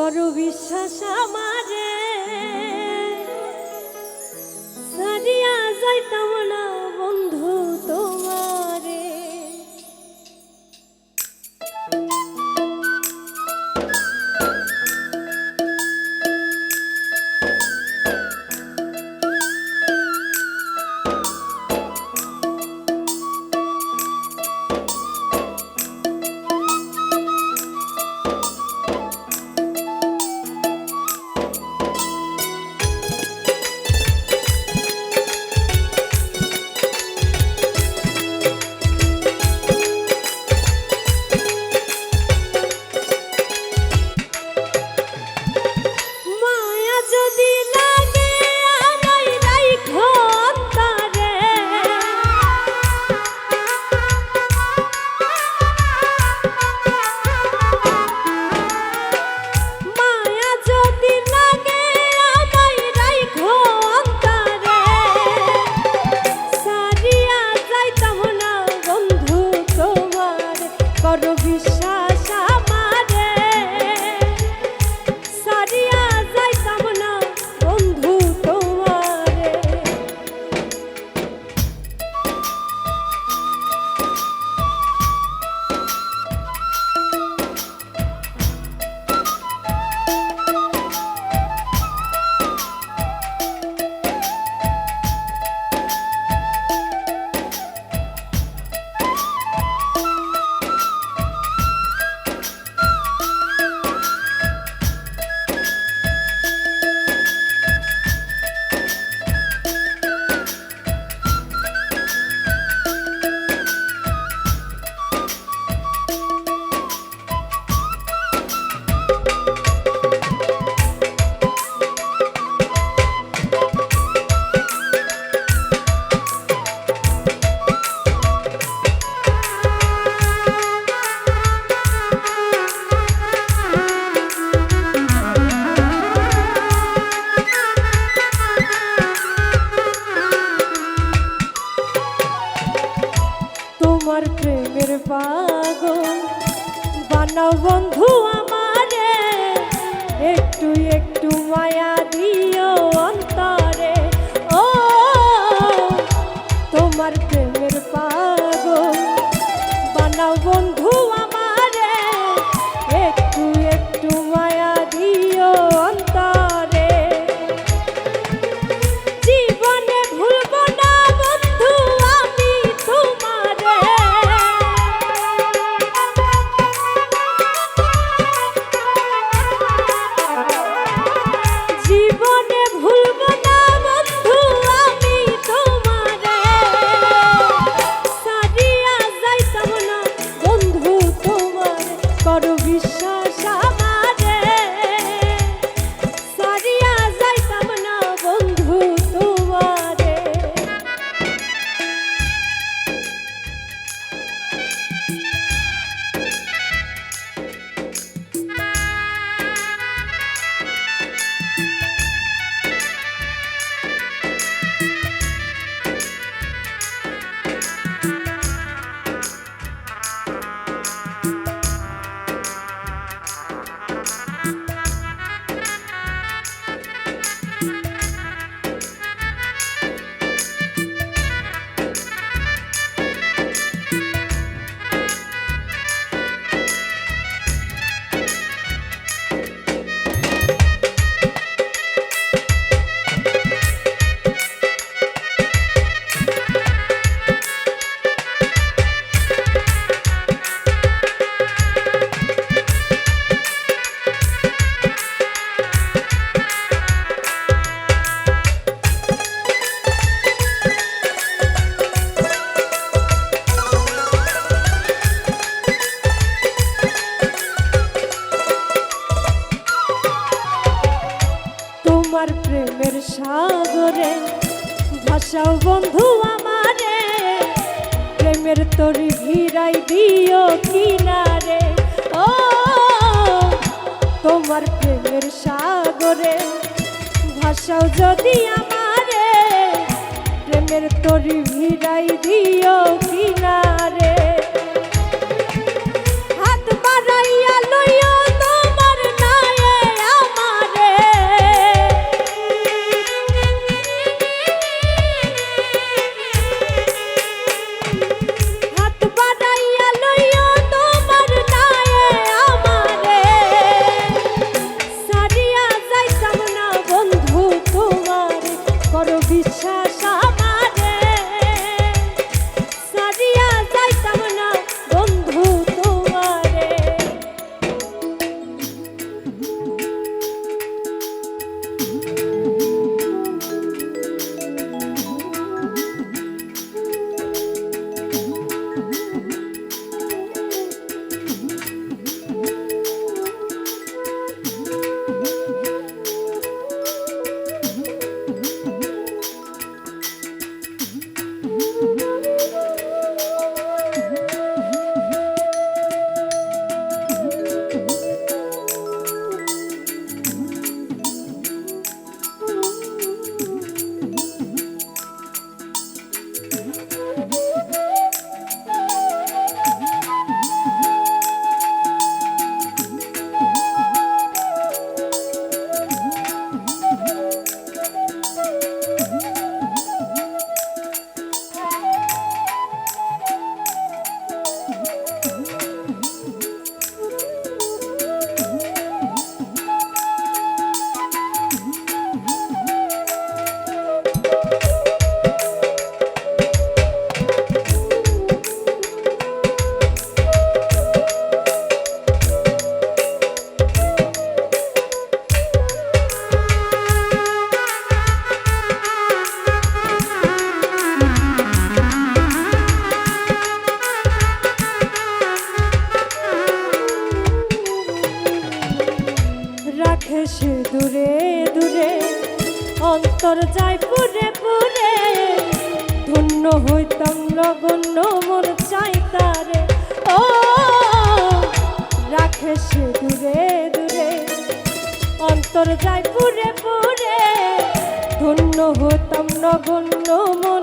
করো বিশ্বাস আমারে। সারিয়া যাইতাম না। তোমার প্রেমের সাগরে, ভাষাও বন্ধু আমারে। প্রেমের তরি ভিড়াই দিও কিনারে। ও, তোমার প্রেমের সাগরে, ভাষাও যদি আমারে, প্রেমের তরি ভিড়াই দিও কিনারে। হইতাম নগণ্য মন চাই তারে। ও, রাখে সে দূরে দূরে, অন্তর যায় পুরে পুরে। ধন্য হতাম নগণ্য মন